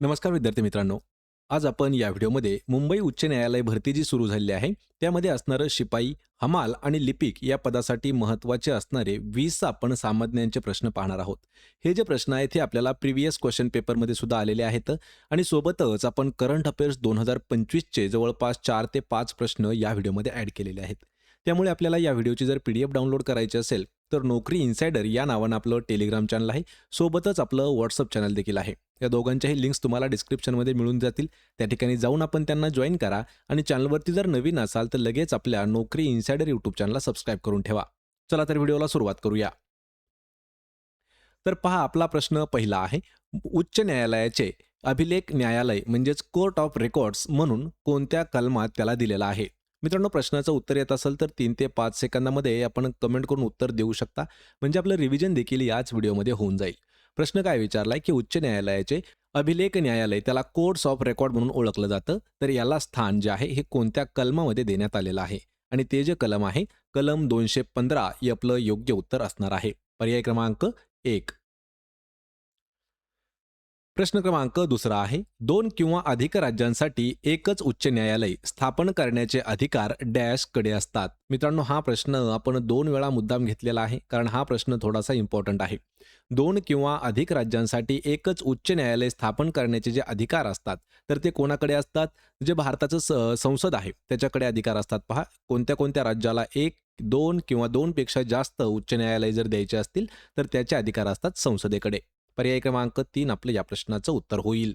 नमस्कार विद्यार्थी मित्रांनो. आज आपण या व्हिडिओमध्ये मुंबई उच्च न्यायालय भरती जी सुरू झालेली आहे. त्यामध्ये असणारं शिपाई हमाल आणि लिपिक या पदासाठी महत्त्वाचे असणारे वीस आपण सामान्यांचे प्रश्न पाहणार आहोत. हे जे प्रश्न आहेत हे आपल्याला प्रिव्हियस क्वेश्चन पेपरमध्ये सुद्धा आलेले आहेत आणि सोबतच आपण करंट अफेअर्स दोन हजार पंचवीसचे जवळपास चार ते पाच प्रश्न या व्हिडिओमध्ये ॲड केलेले आहेत. त्यामुळे आपल्याला या व्हिडिओची जर पी डी एफ डाउनलोड करायची असेल तर नोकरी इन्सायडर या नावानं आपलं टेलिग्राम चॅनल आहे. सोबतच आपलं व्हॉट्सअप चॅनल देखील आहे. या दोघांच्याही लिंक्स तुम्हाला डिस्क्रिप्शनमध्ये मिळून जातील. त्या ठिकाणी जाऊन आपण त्यांना जॉईन करा आणि चॅनलवरती जर नवीन असाल तर लगेच आपल्या नोकरी इन्सायडर यूट्यूब चॅनलला सबस्क्राईब करून ठेवा. चला तर व्हिडिओला सुरुवात करूया. तर पहा आपला प्रश्न पहिला आहे. उच्च न्यायालयाचे अभिलेख न्यायालय म्हणजेच कोर्ट ऑफ रेकॉर्ड्स म्हणून कोणत्या कलमात त्याला दिलेला आहे? मित्रांनो प्रश्नाचं उत्तर येत असेल तर तीन ते पाच सेकंदामध्ये आपण कमेंट करून उत्तर देऊ शकता. म्हणजे आपलं रिव्हिजन देखील याच व्हिडिओमध्ये होऊन जाईल. प्रश्न काय विचारलाय की उच्च न्यायालयाचे अभिलेख न्यायालय त्याला कोर्ट्स ऑफ रेकॉर्ड म्हणून ओळखलं जातं. तर याला स्थान जे आहे हे कोणत्या कलमामध्ये देण्यात आलेलं आहे? आणि ते जे कलम आहे कलम दोनशे पंधरा हे आपलं योग्य उत्तर असणार आहे. पर्याय क्रमांक एक. प्रश्न क्रमांक दुसरा आहे. दोन किंवा अधिक राज्यांसाठी एकच उच्च न्यायालय स्थापन करण्याचे अधिकार डॅशकडे असतात. मित्रांनो हा प्रश्न आपण दोन वेळा मुद्दाम घेतलेला आहे कारण हा प्रश्न थोडासा इम्पॉर्टंट आहे. दोन किंवा अधिक राज्यांसाठी एकच उच्च न्यायालय स्थापन करण्याचे जे अधिकार असतात तर ते कोणाकडे असतात? जे भारताचं स- संसद आहे त्याच्याकडे अधिकार असतात. पहा कोणत्या कोणत्या राज्याला एक दोन किंवा दोनपेक्षा जास्त उच्च न्यायालय जर द्यायचे असतील तर त्याचे अधिकार असतात संसदेकडे. पर्याय क्रमांक तीन आपलं या प्रश्नाचं उत्तर होईल.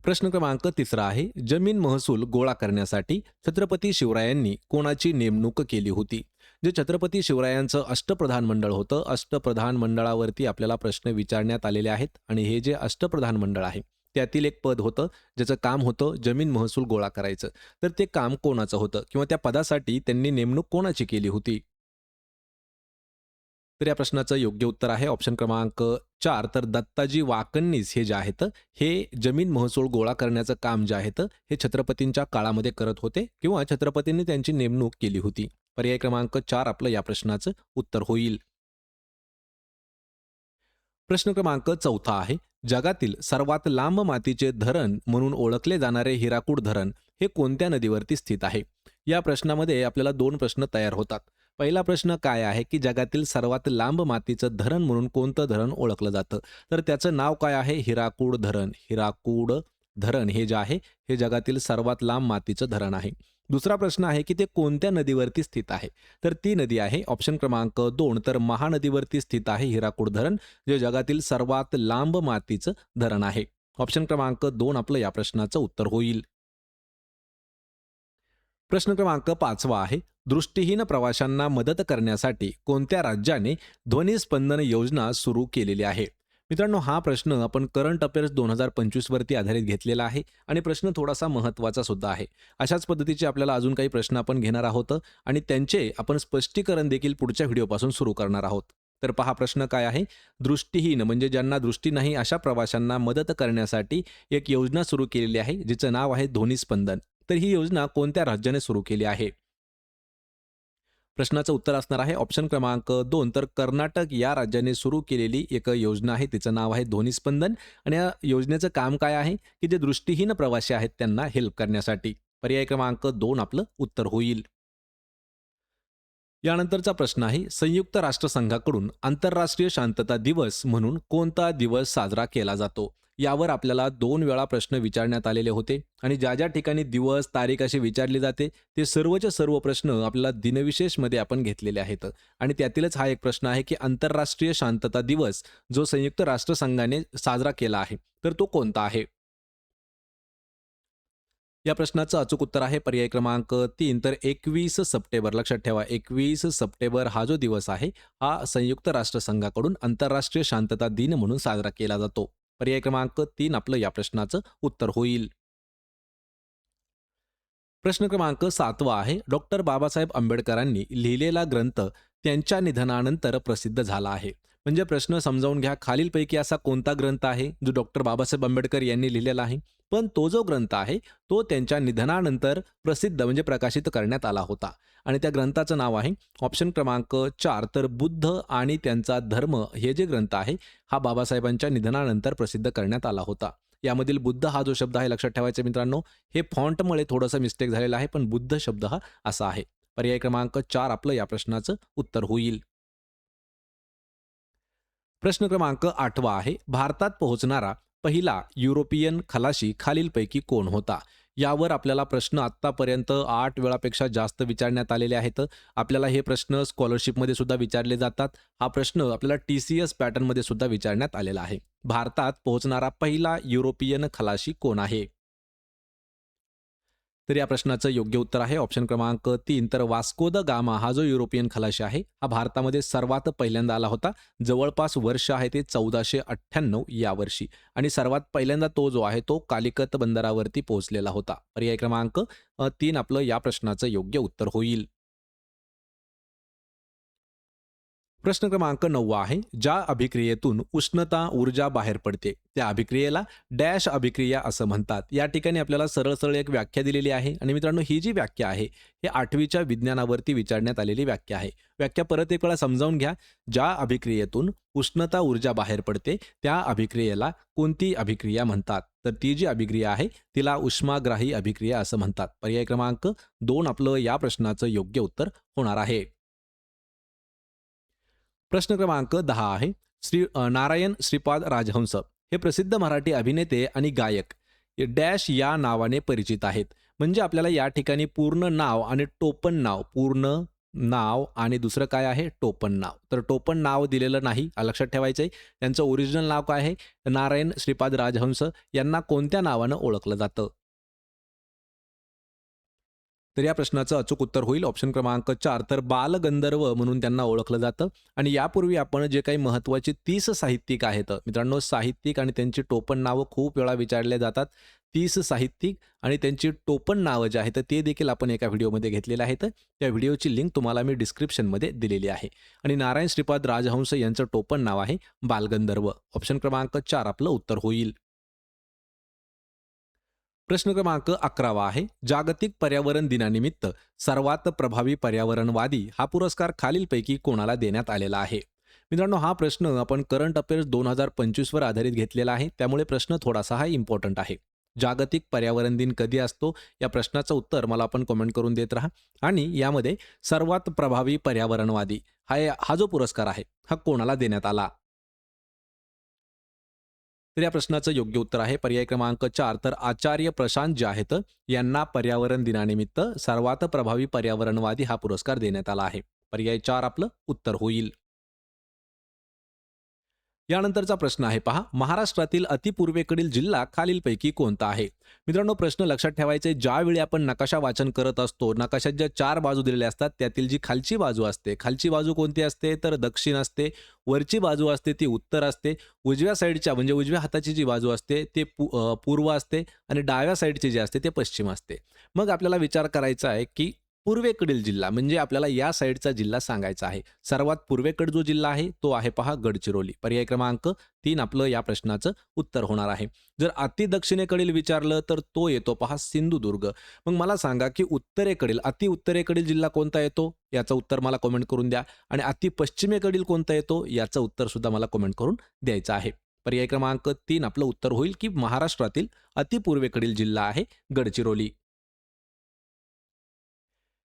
प्रश्न क्रमांक तिसरा आहे जमीन महसूल गोळा करण्यासाठी छत्रपती शिवरायांनी कोणाची नेमणूक केली होती? जे छत्रपती शिवरायांचं अष्टप्रधान मंडळ होतं अष्टप्रधान मंडळावरती आपल्याला प्रश्न विचारण्यात आलेले आहेत आणि हे जे अष्टप्रधान मंडळ आहे त्यातील एक पद होतं ज्याचं काम होतं जमीन महसूल गोळा करायचं. तर ते काम कोणाचं होतं किंवा त्या पदासाठी त्यांनी नेमणूक कोणाची केली होती? तर या प्रश्नाचं योग्य उत्तर आहे. ऑप्शन क्रमांक चार तर दत्ताजी वाकणनीस हे जे आहेत हे जमीन महसूल गोळा करण्याचं काम जे आहेत हे छत्रपतींच्या काळामध्ये करत होते किंवा छत्रपतींनी त्यांची नेमणूक केली होती. पर्याय क्रमांक चार आपलं या प्रश्नाचं उत्तर होईल. प्रश्न क्रमांक चौथा आहे. जगातील सर्वात लांब मातीचे धरण म्हणून ओळखले जाणारे हिराकूड धरण हे कोणत्या नदीवरती स्थित आहे? या प्रश्नामध्ये आपल्याला दोन प्रश्न तयार होतात. पहिला प्रश्न काय आहे की जगातील सर्वात लांब मातीचं धरण म्हणून कोणतं धरण ओळखलं जातं? तर त्याचं नाव काय आहे? हिराकूड धरण. हिराकूड धरण हे जे आहे हे जगातील सर्वात लांब मातीचं धरण आहे. दुसरा प्रश्न आहे की ते कोणत्या नदीवरती स्थित आहे? तर ती नदी आहे ऑप्शन क्रमांक दोन. तर महानदीवरती स्थित आहे हिराकूड धरण जे जगातील सर्वात लांब मातीचं धरण आहे. ऑप्शन क्रमांक दोन आपलं या प्रश्नाचं उत्तर होईल. प्रश्न क्रमांक पाचवा आहे. दृष्टीहीन प्रवाशांना मदत करण्यासाठी कोणत्या राज्याने ध्वनी स्पंदन योजना सुरू केलेली आहे? मित्रांनो हा प्रश्न आपण करंट अफेअर्स दोन हजार पंचवीसवरती आधारित घेतलेला आहे आणि प्रश्न थोडासा महत्त्वाचा सुद्धा आहे. अशाच पद्धतीचे आपल्याला अजून काही प्रश्न आपण घेणार आहोत आणि त्यांचे आपण स्पष्टीकरण देखील पुढच्या व्हिडिओपासून सुरू करणार आहोत. तर पहा प्रश्न काय आहे? दृष्टीहीन म्हणजे ज्यांना दृष्टी नाही अशा प्रवाशांना मदत करण्यासाठी एक योजना सुरू केलेली आहे जिचं नाव आहे ध्वनी स्पंदन. तर ही योजना कोणत्या राज्याने सुरू केली आहे? प्रश्नाचं उत्तर असणार आहे. ऑप्शन क्रमांक दोन तर कर्नाटक या राज्याने सुरू केलेली एक योजना आहे. तिचं नाव आहे ध्वनी स्पंदन. आणि या योजनेचं काम काय आहे? की जे दृष्टीहीन प्रवासी आहेत त्यांना हेल्प करण्यासाठी. पर्याय क्रमांक दोन आपलं उत्तर होईल. यानंतरचा प्रश्न आहे. संयुक्त राष्ट्रसंघाकडून आंतरराष्ट्रीय शांतता दिवस म्हणून कोणता दिवस साजरा केला जातो? यावर आपल्याला दोन वेळा प्रश्न विचारण्यात आलेले होते. आणि ज्या ज्या ठिकाणी दिवस तारीख असे विचारले जाते ते सर्वच सर्व प्रश्न आपल्याला दिनविशेषमध्ये आपण घेतलेले आहेत. आणि त्यातीलच हा एक प्रश्न आहे की आंतरराष्ट्रीय शांतता दिवस जो संयुक्त राष्ट्रसंघाने साजरा केला आहे तर तो कोणता आहे? या प्रश्नाचं अचूक उत्तर आहे पर्याय क्रमांक तीन. तर एकवीस सप्टेंबर लक्षात ठेवा एकवीस सप्टेंबर हा जो दिवस आहे हा संयुक्त राष्ट्रसंघाकडून आंतरराष्ट्रीय शांतता दिन म्हणून साजरा केला जातो. पर्याय क्रमांक तीन आपलं या प्रश्नाचं उत्तर होईल. प्रश्न क्रमांक सातवा आहे. डॉक्टर बाबासाहेब आंबेडकरांनी लिहिलेला ग्रंथ त्यांच्या निधनानंतर प्रसिद्ध झाला आहे. म्हणजे प्रश्न समजावून घ्या. खालीलपैकी असा कोणता ग्रंथ आहे जो डॉक्टर बाबासाहेब आंबेडकर यांनी लिहिलेला आहे? पण तो जो ग्रंथ आहे तो त्यांच्या निधनानंतर प्रसिद्ध म्हणजे प्रकाशित करण्यात आला होता. आणि त्या ग्रंथाचं नाव आहे ऑप्शन क्रमांक चार तर बुद्ध आणि त्यांचा धर्म हे जे ग्रंथ आहे हा बाबासाहेबांच्या निधनानंतर प्रसिद्ध करण्यात आला होता. यामधील बुद्ध हा जो शब्द आहे लक्षात ठेवायचा मित्रांनो हे फॉन्टमुळे थोडंसं मिस्टेक झालेला आहे पण बुद्ध शब्द हा असा आहे. पर्याय क्रमांक चार आपलं या प्रश्नाचं उत्तर होईल. प्रश्न क्रमांक आठवा आहे. भारतात पोहोचणारा पहिला युरोपियन खलाशी खालीलपैकी कोण होता? यावर आपल्याला प्रश्न आत्तापर्यंत आठ वेळापेक्षा जास्त विचारण्यात आलेले आहेत. आपल्याला हे प्रश्न स्कॉलरशिपमध्ये सुद्धा विचारले जातात. हा प्रश्न आपल्याला टी सी एस पॅटर्नमध्ये सुद्धा विचारण्यात आलेला आहे. भारतात पोहोचणारा पहिला युरोपियन खलाशी कोण आहे? तर या प्रश्नाचं योग्य उत्तर आहे. ऑप्शन क्रमांक तीन. तर वास्को द गामा हा जो युरोपियन खलाशी आहे हा भारतामध्ये सर्वात पहिल्यांदा आला होता. जवळपास वर्ष आहे ते चौदाशे अठ्ठ्याण्णव या वर्षी आणि सर्वात पहिल्यांदा तो जो आहे तो कालिकत बंदरावरती पोहोचलेला होता. पर्याय क्रमांक तीन आपलं या प्रश्नाचं योग्य उत्तर होईल. प्रश्न क्रमांक नववा आहे ज्या अभिक्रियेतून उष्णता ऊर्जा बाहेर पडते त्या अभिक्रियेला डॅश अभिक्रिया असं म्हणतात. या ठिकाणी आपल्याला सरळ सरळ एक व्याख्या दिलेली आहे आणि मित्रांनो ही जी व्याख्या आहे हे आठवीच्या विज्ञानावरती विचारण्यात आलेली व्याख्या आहे. व्याख्या परत एक वेळा समजावून घ्या. ज्या अभिक्रियेतून उष्णता ऊर्जा बाहेर पडते त्या अभिक्रियेला कोणती अभिक्रिया म्हणतात? तर ती जी अभिक्रिया आहे तिला उष्माग्राही अभिक्रिया असं म्हणतात. पर्याय क्रमांक दोन आपलं या प्रश्नाचं योग्य उत्तर होणार आहे. प्रश्न क्रमांक दहा आहे. श्री नारायण श्रीपाद राजहंस हे प्रसिद्ध मराठी अभिनेते आणि गायक. डॅश या नावाने परिचित आहेत. म्हणजे आपल्याला या ठिकाणी पूर्ण नाव आणि टोपण नाव पूर्ण नाव आणि दुसरं काय आहे? टोपण नाव. तर टोपण नाव दिलेलं नाही लक्षात ठेवायचं आहे त्यांचं ओरिजिनल नाव काय आहे? नारायण श्रीपाद राजहंस. यांना कोणत्या नावानं ओळखलं जातं? तर या प्रश्नाचं अचूक उत्तर होईल. ऑप्शन क्रमांक चार तर बालगंधर्व म्हणून त्यांना ओळखलं जातं. आणि यापूर्वी आपण जे काही महत्त्वाचे तीस साहित्यिक आहेत मित्रांनो साहित्यिक आणि त्यांची टोपण नावं खूप वेळा विचारले जातात. तीस साहित्यिक आणि त्यांची टोपण नावं जे आहेत ते देखील आपण एका व्हिडिओमध्ये घेतलेले आहेत. त्या व्हिडिओची लिंक तुम्हाला मी डिस्क्रिप्शनमध्ये दिलेली आहे. आणि नारायण श्रीपाद राजहंस यांचं टोपण नाव आहे बालगंधर्व. ऑप्शन क्रमांक चार आपलं उत्तर होईल. प्रश्न क्रमांक अकरावा आहे. जागतिक पर्यावरण दिनानिमित्त सर्वात प्रभावी पर्यावरणवादी हा पुरस्कार खालीलपैकी कोणाला देण्यात आलेला आहे? मित्रांनो हा प्रश्न आपण करंट अफेअर्स दोन हजार पंचवीसवर आधारित घेतलेला आहे. त्यामुळे प्रश्न थोडासा हा इम्पॉर्टंट आहे. जागतिक पर्यावरण दिन कधी असतो? या प्रश्नाचं उत्तर मला आपण कमेंट करून देत राहा. आणि यामध्ये सर्वात प्रभावी पर्यावरणवादी हा हा जो पुरस्कार आहे हा कोणाला देण्यात आला? तर या प्रश्नाचं योग्य उत्तर आहे. पर्याय क्रमांक चार. तर आचार्य प्रशांत जे आहेत यांना पर्यावरण दिनानिमित्त सर्वात प्रभावी पर्यावरणवादी हा पुरस्कार देण्यात आला आहे. पर्याय चार आपलं उत्तर होईल. यानंतरचा प्रश्न आहे पहा. महाराष्ट्रातील अतिपूर्वेकडील जिल्हा खालीलपैकी कोणता आहे? मित्रांनो प्रश्न लक्षात ठेवायचे ज्यावेळी आपण नकाशा वाचन करत असतो नकाशात ज्या चार बाजू दिलेल्या असतात त्यातील जी खालची बाजू असते खालची बाजू कोणती असते? तर दक्षिण असते वरची बाजू असते ती उत्तर असते उजव्या साईडच्या म्हणजे उजव्या हाताची जी बाजू असते ते पूर्व असते आणि डाव्या साईडची जी असते ते पश्चिम असते. मग आपल्याला विचार करायचा आहे की पूर्वेकडील जिल्हा म्हणजे आपल्याला या साईडचा जिल्हा सांगायचा आहे. सर्वात पूर्वेकडे जो जिल्हा आहे तो आहे पहा गडचिरोली. पर्याय क्रमांक तीन आपलं या प्रश्नाचं उत्तर होणार आहे. जर अति दक्षिणेकडील विचारलं तर तो येतो पहा सिंधुदुर्ग. मग मला सांगा की उत्तरेकडील अति उत्तरेकडील जिल्हा कोणता येतो? याचं उत्तर मला कमेंट करून द्या. आणि अति पश्चिमेकडील कोणता येतो? याचं उत्तर सुद्धा मला कमेंट करून द्यायचं आहे. पर्याय क्रमांक तीन आपलं उत्तर होईल की महाराष्ट्रातील अतिपूर्वेकडील जिल्हा आहे गडचिरोली.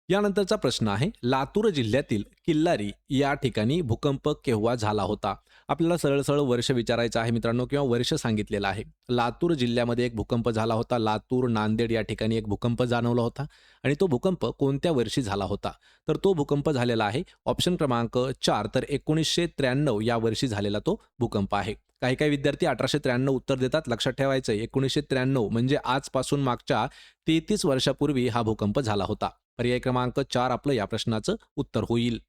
यानंतरचा प्रश्न आहे लातूर जिल्ह्यातील किल्लारी या ठिकाणी भूकंप केव्हा झाला होता? आपल्याला सरळ सरळ वर्ष विचारायचं आहे मित्रांनो किंवा वर्ष सांगितलेलं आहे. लातूर जिल्ह्यामध्ये एक भूकंप झाला होता. लातूर नांदेड या ठिकाणी एक भूकंप जाणवला होता आणि तो भूकंप कोणत्या वर्षी झाला होता? तर तो भूकंप झालेला आहे. ऑप्शन क्रमांक चार तर एकोणीसशे त्र्याण्णव या वर्षी झालेला तो भूकंप आहे. काही काही विद्यार्थी अठराशे त्र्याण्णव उत्तर देतात. लक्षात ठेवायचं एकोणीसशे त्र्याण्णव म्हणजे आजपासून मागच्या तेहतीस वर्षापूर्वी हा भूकंप झाला होता. पर्याय क्रमांक चार आपलं या प्रश्नाचं उत्तर होईल.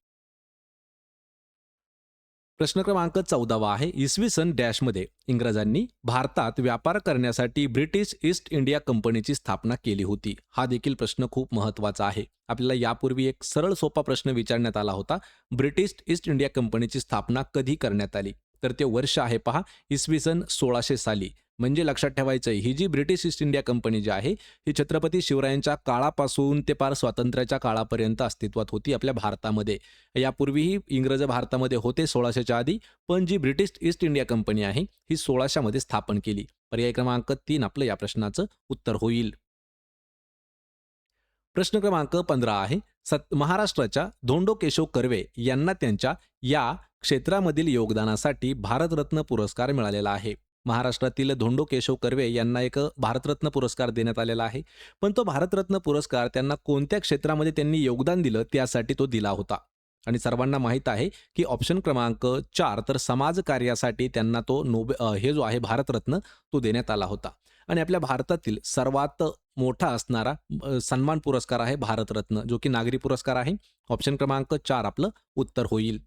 प्रश्न क्रमांक चौदावा आहे. इसवी सन डॅशमध्ये इंग्रजांनी भारतात व्यापार करण्यासाठी ब्रिटिश ईस्ट इंडिया कंपनीची स्थापना केली होती. हा देखील प्रश्न खूप महत्त्वाचा आहे. आपल्याला यापूर्वी एक सरळ सोपा प्रश्न विचारण्यात आला होता. ब्रिटिश ईस्ट इंडिया कंपनीची स्थापना कधी करण्यात आली? तर ते वर्ष आहे पहा. इसवी सन सोळाशे साली. म्हणजे लक्षात ठेवायचं आहे, ही जी ब्रिटिश ईस्ट इंडिया कंपनी जी आहे ही छत्रपती शिवरायांच्या काळापासून ते पार स्वातंत्र्याच्या काळापर्यंत अस्तित्वात होती आपल्या भारतामध्ये. यापूर्वीही इंग्रज भारतामध्ये होते सोळाशेच्या आधी पण जी ब्रिटिश ईस्ट इंडिया कंपनी आहे ही सोळाशेमध्ये स्थापन केली. पर्याय क्रमांक तीन आपलं या प्रश्नाचं उत्तर होईल. प्रश्न क्रमांक पंधरा आहे. सत महाराष्ट्राच्या धोंडो केशव कर्वे यांना त्यांच्या या क्षेत्रामधील योगदानासाठी भारतरत्न पुरस्कार मिळालेला आहे. महाराष्ट्रातील धोंडो केशव कर्वे यांना एक भारतरत्न पुरस्कार देण्यात आलेला आहे. पण तो भारतरत्न पुरस्कार त्यांना कोणत्या क्षेत्रामध्ये त्यांनी योगदान दिलं त्यासाठी तो दिला होता. आणि सर्वांना माहीत आहे की ऑप्शन क्रमांक चार तर समाज कार्यासाठी त्यांना तो नोबे हे जो आहे भारतरत्न तो देण्यात आला होता. आणि आपल्या भारतातील सर्वात मोठा असणारा सन्मान पुरस्कार आहे भारतरत्न जो की नागरी पुरस्कार आहे. ऑप्शन क्रमांक चार आपलं उत्तर होईल.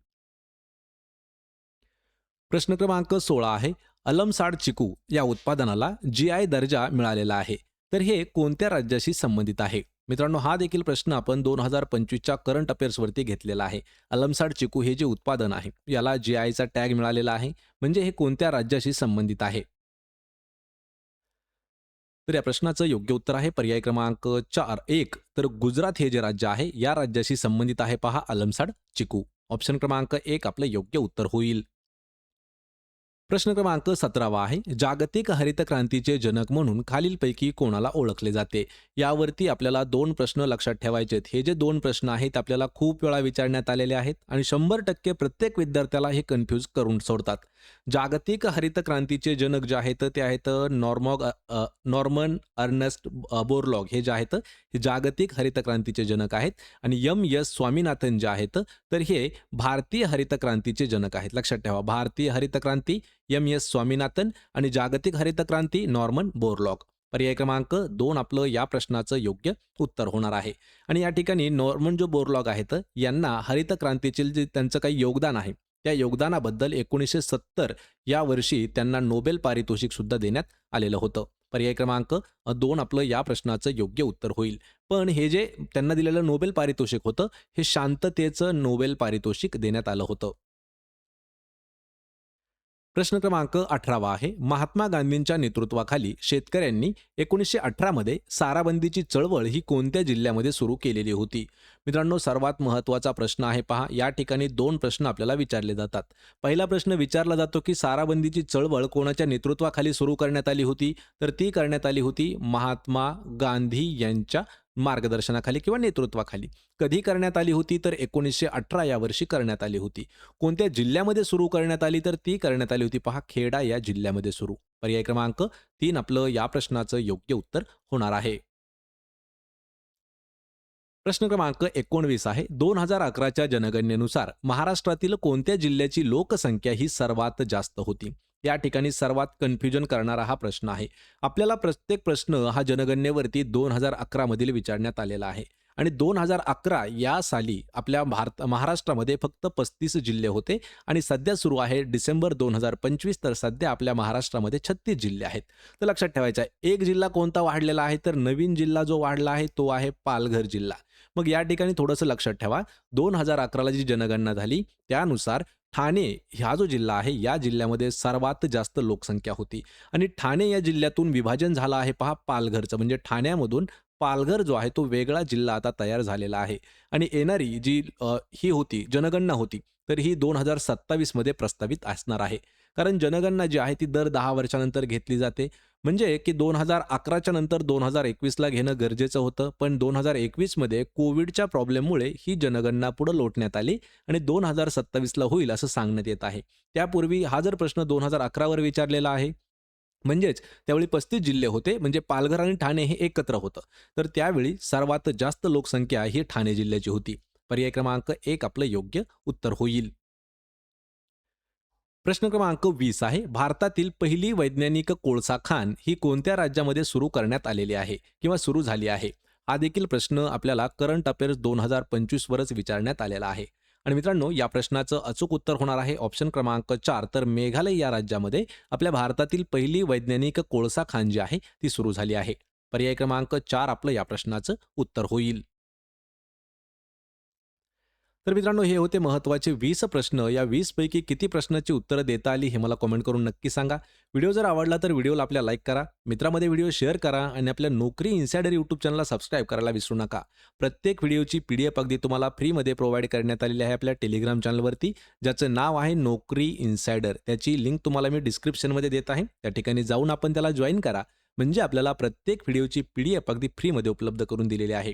प्रश्न क्रमांक सोळा आहे. अलमसाड चिकू या उत्पादनाला जी आय दर्जा मिळालेला आहे. तर हे कोणत्या राज्याशी संबंधित आहे? मित्रांनो हा देखील प्रश्न आपण दोन हजार पंचवीसच्या करंट अफेअर्सवरती घेतलेला आहे. अलमसाड चिकू हे जे उत्पादन आहे याला जी आयचा टॅग मिळालेला आहे. म्हणजे हे कोणत्या राज्याशी संबंधित आहे? तर या प्रश्नाचं योग्य उत्तर आहे पर्याय क्रमांक चार एक. तर गुजरात हे जे राज्य आहे या राज्याशी संबंधित आहे पहा अलमसाड चिकू. ऑप्शन क्रमांक एक आपलं योग्य उत्तर होईल. प्रश्न क्रमांक सतरावा आहे. जागतिक हरित क्रांतीचे जनक म्हणून खालीलपैकी कोणाला ओळखले जाते? यावरती आपल्याला दोन प्रश्न लक्षात ठेवायचे आहेत हे जे दोन प्रश्न आहेत आपल्याला खूप वेळा विचारण्यात आलेले आहेत आणि शंभर टक्के प्रत्येक विद्यार्थ्याला हे कन्फ्यूज करून सोडतात. जागतिक हरित क्रांतीचे जनक जे आहेत ते आहेत नॉर्मॉग नॉर्मन अर्नस्ट बोरलॉग. हे जे आहेत हे जागतिक हरित क्रांतीचे जनक आहेत आणि यम यस स्वामीनाथन जे आहेत तर हे भारतीय हरित क्रांतीचे जनक आहेत. लक्षात ठेवा भारतीय हरित क्रांती यम एस स्वामीनाथन आणि जागतिक हरित क्रांती नॉर्मन बोरलॉग. पर्याय क्रमांक दोन आपलं या प्रश्नाचं योग्य उत्तर होणार आहे. आणि या ठिकाणी नॉर्मन जो बोरलॉग आहेत यांना हरित क्रांतीचे जे त्यांचं काही योगदान आहे त्या योगदानाबद्दल एकोणीसशे सत्तर या वर्षी त्यांना नोबेल पारितोषिक सुद्धा देण्यात आलेलं होतं. पर्याय क्रमांक दोन आपलं या प्रश्नाचं योग्य उत्तर होईल. पण हे जे त्यांना दिलेलं नोबेल पारितोषिक होतं हे शांततेचं नोबेल पारितोषिक देण्यात आलं होतं. प्रश्न क्रमांक अठरावा आहे. महात्मा गांधींच्या नेतृत्वाखाली शेतकऱ्यांनी एकोणीसशे अठरामध्ये साराबंदीची चळवळ ही कोणत्या जिल्ह्यामध्ये सुरू केलेली होती? मित्रांनो सर्वात महत्त्वाचा प्रश्न आहे पहा. या ठिकाणी दोन प्रश्न आपल्याला विचारले जातात. पहिला प्रश्न विचारला जातो की साराबंदीची चळवळ कोणाच्या नेतृत्वाखाली सुरू करण्यात आली होती? तर ती करण्यात आली होती महात्मा गांधी यांच्या मार्गदर्शनाखाली किंवा नेतृत्वाखाली. कधी करण्यात आली होती तर एकोणीसशे अठरा या वर्षी करण्यात आली होती. कोणत्या जिल्ह्यामध्ये सुरू करण्यात आली तर ती करण्यात आली होती? पहा खेडा या जिल्ह्यामध्ये सुरू. पर्याय क्रमांक तीन आपलं या प्रश्नाचं योग्य उत्तर होणार आहे. प्रश्न क्रमांक एकोणवीस आहे. दोन हजार अकराच्या जनगणनेनुसार महाराष्ट्रातील कोणत्या जिल्ह्याची लोकसंख्या ही सर्वात जास्त होती? या ठिकाणी सर्वात कन्फ्युजन करणारा हा प्रश्न आहे. आपल्याला प्रत्येक प्रश्न हा जनगणनेवरती दोन हजार अकरामधील विचारण्यात आलेला आहे. आणि दोन हजार अकरा या साली आपल्या भारत महाराष्ट्रामध्ये फक्त पस्तीस जिल्हे होते आणि सध्या सुरू आहे डिसेंबर दोन हजार पंचवीस तर सध्या आपल्या महाराष्ट्रामध्ये छत्तीस जिल्हे आहेत. तर लक्षात ठेवायचं आहे एक जिल्हा कोणता वाढलेला आहे तर नवीन जिल्हा जो वाढला आहे तो आहे पालघर जिल्हा. मग या ठिकाणी थोडंसं लक्षात ठेवा दोन हजार अकराला जी जनगणना झाली त्यानुसार ठाणे हा जो जिल्हा आहे या जिल्ह्यामध्ये सर्वात जास्त लोकसंख्या होती. आणि ठाणे या जिल्ह्यातून विभाजन झालं आहे पहा पालघरचं. म्हणजे ठाण्यामधून पालघर जो आहे तो वेगळा जिल्हा आता तयार झालेला आहे. आणि येणारी जी ही होती जनगणना होती तर ही दोन हजार सत्तावीसमध्ये प्रस्तावित असणार आहे. कारण जनगणना जी आहे ती दर दहा वर्षानंतर घेतली जाते. म्हणजे की दोन हजार अकराच्या नंतर दोन हजार एकवीसला घेणं गरजेचं होतं. पण दोन हजार एकवीसमध्ये कोविडच्या प्रॉब्लेममुळे ही जनगणना पुढं लोटण्यात आली आणि दोन हजार सत्तावीसला होईल असं सांगण्यात येत आहे. त्यापूर्वी हा जर प्रश्न दोन हजार अकरावर विचारलेला आहे म्हणजेच त्यावेळी पस्तीस जिल्हे होते म्हणजे पालघर आणि ठाणे हे एकत्र होतं. तर त्यावेळी सर्वात जास्त लोकसंख्या ही ठाणे जिल्ह्याची होती. पर्याय क्रमांक एक आपलं योग्य उत्तर होईल. प्रश्न क्रमांक वीस आहे भारतातील पहिली वैज्ञानिक कोळसा खाण ही कोणत्या राज्यामध्ये सुरू करण्यात आलेली आहे किंवा सुरू झाली आहे? हा देखील प्रश्न आपल्याला करंट अफेअर्स दोन हजार पंचवीसवरच विचारण्यात आलेला आहे. आणि मित्रांनो या प्रश्नाचं अचूक उत्तर होणार आहे. ऑप्शन क्रमांक चार तर मेघालय या राज्यामध्ये आपल्या भारतातील पहिली वैज्ञानिक कोळसा खान जी आहे ती सुरू झाली आहे. पर्याय क्रमांक चार आपलं या प्रश्नाचं उत्तर होईल. तर मित्रांनो हे होते महत्त्वाचे वीस प्रश्न. या वीसपैकी किती प्रश्नाची उत्तरं देता आली हे मला कमेंट करून नक्की सांगा. व्हिडिओ जर आवडला तर व्हिडिओला आपल्या लाईक करा. मित्रामध्ये व्हिडिओ शेअर करा आणि आपल्या नोकरी इन्सायडर यूट्यूब चॅनलला सबस्क्राईब करायला विसरू नका. प्रत्येक व्हिडिओची पी डी एफ अगदी तुम्हाला फ्रीमध्ये प्रोव्हाइड करण्यात आलेली आहे आपल्या टेलिग्राम चॅनलवरती ज्याचं नाव आहे नोकरी इन्सायडर त्याची लिंक तुम्हाला मी डिस्क्रिप्शनमध्ये देत आहे. त्या ठिकाणी जाऊन आपण त्याला जॉईन करा. म्हणजे आपल्याला प्रत्येक व्हिडिओची पी डी एफ अगदी फ्रीमध्ये उपलब्ध करून दिलेली आहे.